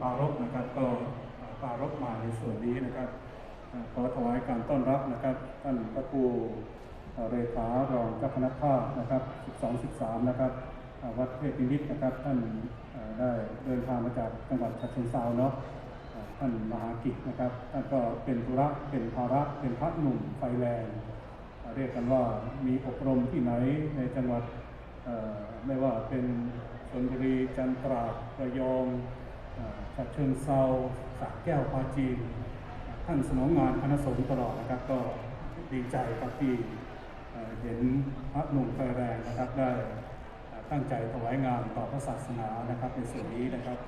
ปารภนะครับก็ปารภมาในส่วนนี้นะครับขอถวายการต้อนรับนะครับท่านพระครูเรขารองเจ้าคณะภาคนะครับ 12 13 นะครับวัดเทพนิมิตนะครับท่านได้เดินทางมาจากจังหวัดฉะเชิงเทราเนาะท่านมหากิจนะครับท่านก็เป็นธุระเป็นภาระเป็นพระหนุ่มไฟแรงเรียกกันว่ามีอบรมที่ไหนในจังหวัดไม่ว่าเป็นชลบุรีจันทราระยอง เอ่อฉะเชิงเซาสระแก้วปาจีน ท่านสนองงานคณะสงฆ์ตลอดนะครับ ก็ดีใจครับที่เห็นพระหนุ่มไฟแรงนะครับได้ตั้งใจถวายงานต่อพระศาสนานะครับในส่วนนี้นะครับ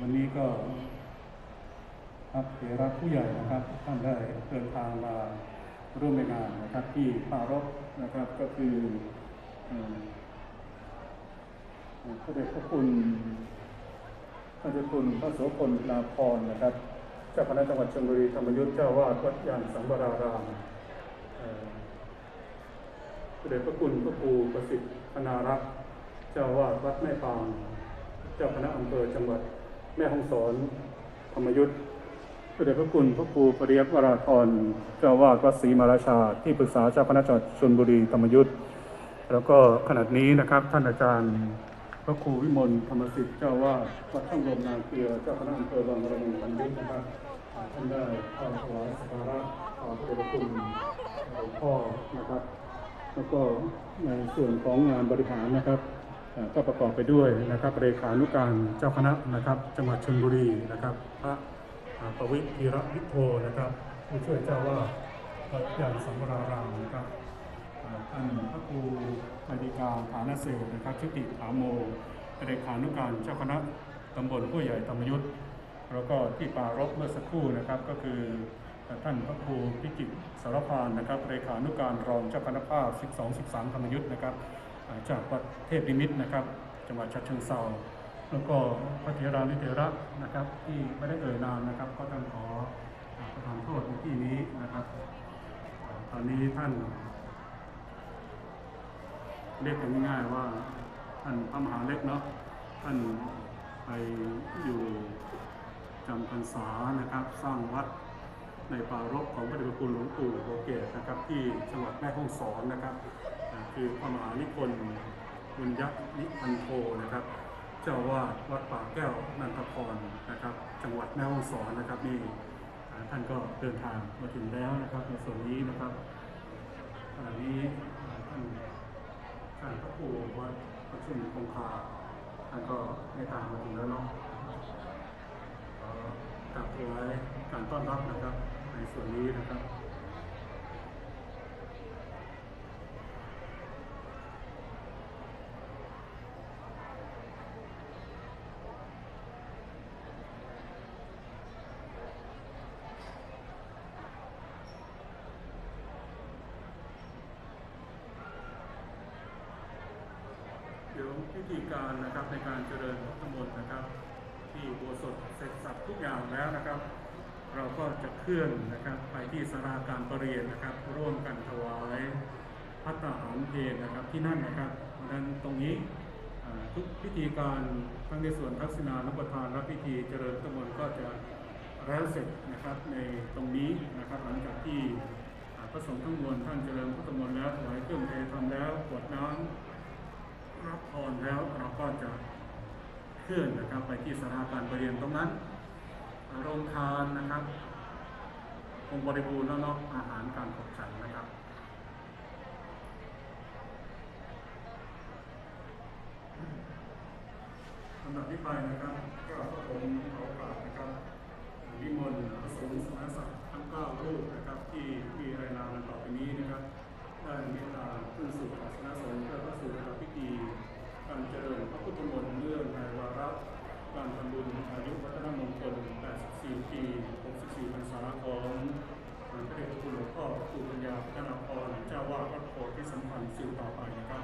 วันนี้ก็ ครับเถระผู้ใหญ่นะครับท่านได้เดินทางมาร่วมในงานนะครับที่ปารบนะครับก็คือพระเดชพระคุณพระเจ้าคุณพระโสพลนาพรนะครับเจ้าคณะจังหวัดชลบุรีธรรมยุทธเจ้าวาดวัดยานสังวรารามพระเดชพระคุณพระครูประสิทธิ์คณารักษ์เจ้าวาดวัดแม่ปาง เจ้าคณะอำเภอจังหวัดแม่ฮ่องสอนธรรมยุทธ์ พระเดชพระคุณพระครูปริยัติวราธรเจ้าวาดวัดศรีมาราชา ที่ปรึกษาเจ้าคณะจังหวัดชลบุรีธรรมยุทธ์แล้วก็ขณะนี้นะครับ ท่านอาจารย์ พระครูวิมลธรรมสิทธิ์เจ้าวาดวัดช่างลมนางเกลือเจ้าคณะอำเภอบางระมุงธรรมยุทธ์นะครับท่านได้เข้าถวายสักการะต่อพระเดชพระคุณหลวงพ่อนะครับ แล้วก็ในส่วนของงานบริหารนะครับก็ประกอบไปด้วยนะครับเลขานุการเจ้าคณะนะครับ จังหวัดชลบุรีนะครับพระ ประวิตรธีระวิโทนะครับผู้ช่วยเจ้าวาดวัดยานสังวรารามนะครับท่านพระครูอธิการฐานเสดนะครับชุติถาโมเลขานุการเจ้าคณะตำบลผู้ใหญ่ธรรมยุทธ์แล้วก็ที่ปารบเมื่อสักครู่นะครับก็คือท่านพระครูพิจิตสารพานนะครับเลขานุการรองเจ้าคณะภาค 12 13 ธรรมยุทธ์นะครับจากวัดเทพนิมิตนะครับ จังหวัดฉะเชิงเทรา แล้วก็พระเถรานุเถระนะครับ ที่ไม่ได้เอ่ยนามนะครับ ก็ต้องขอประทานโทษในที่นี้นะครับ ตอนนี้ท่าน เรียกง่ายๆว่าท่านพระมหาเล็กเนาะท่านไปอยู่จำพรรษานะครับ สร้างวัดในป่ารกของพระเดชพระคุณหลวงปู่โบเกตนะครับ ที่จังหวัดแม่ฮ่องสอนนะครับ คือพระมหานิพนธ์บุญยนิพันโทนะครับ เจ้าวาดวัดป่าแก้วนันทพรนะครับ จังหวัดแม่ฮ่องสอนนะครับนี่ท่านก็เดินทางมาถึงแล้วนะครับในส่วนนี้นะครับขณะนี้ท่านท่านพระครูวัดประชุมคงคาท่านก็ได้ตามมาถึงแล้วเนาะก็กราบถวายการต้อนรับนะครับในส่วนนี้นะครับ เดี๋ย วพิธีการนะครับในการเจริญพระธมนต์นะครับ ที่โบสถเสร็จสับทุกอย่างแล้วนะครับ เราก็จะเคลื่อนนะครับไปที่สาราการประเรียนนะครับ ร่วมกันถวายพัตตาหารเพลนะครับที่นั่นนะครับเพราะนั้นตรงนี้ทุกพิธีการทั้งในส่วนทักษิณานุปทานและพิธีเจริญพระธมนต์ก็จะแล้วเสร็จนะครับในตรงนี้นะครับหลังจากที่พระสงฆ์ทั้งมวลท่านเจริญพระธมนต์แล้วถวายเครื่องเทธรรมแล้วกวดน้ำ รับพรแล้วเราก็จะเคลื่อนนะครับไปที่สาราการประเรียนตรงนั้นโรงทานนะครับคงบริบูรณ์แล้วเนาะอาหารการขบฉันนะครับลำดับที่ไปนะครับก็ผมขอโอกานะครับนิมนต์พระสงฆ์สมณศักดิ์ทั้งเก้ารูปนะครับที่มีรายนามดังต่อไปนี้ การเมตตาขึ้นสู่ศาสนาสงฆ์เพื่อเข้าสู่ระพิธีการเจริญพระพุทธมนต์เรื่องในวาระการทำบุญอายุวัฒนมงคล 84 ปี 64พรรษาของพระเดชพระคุณหลวงพ่อครูปัญญาพัฒนาพรเจ้าวาดวัดโพธิสัมพันธ์สืบต่อไปนะครับ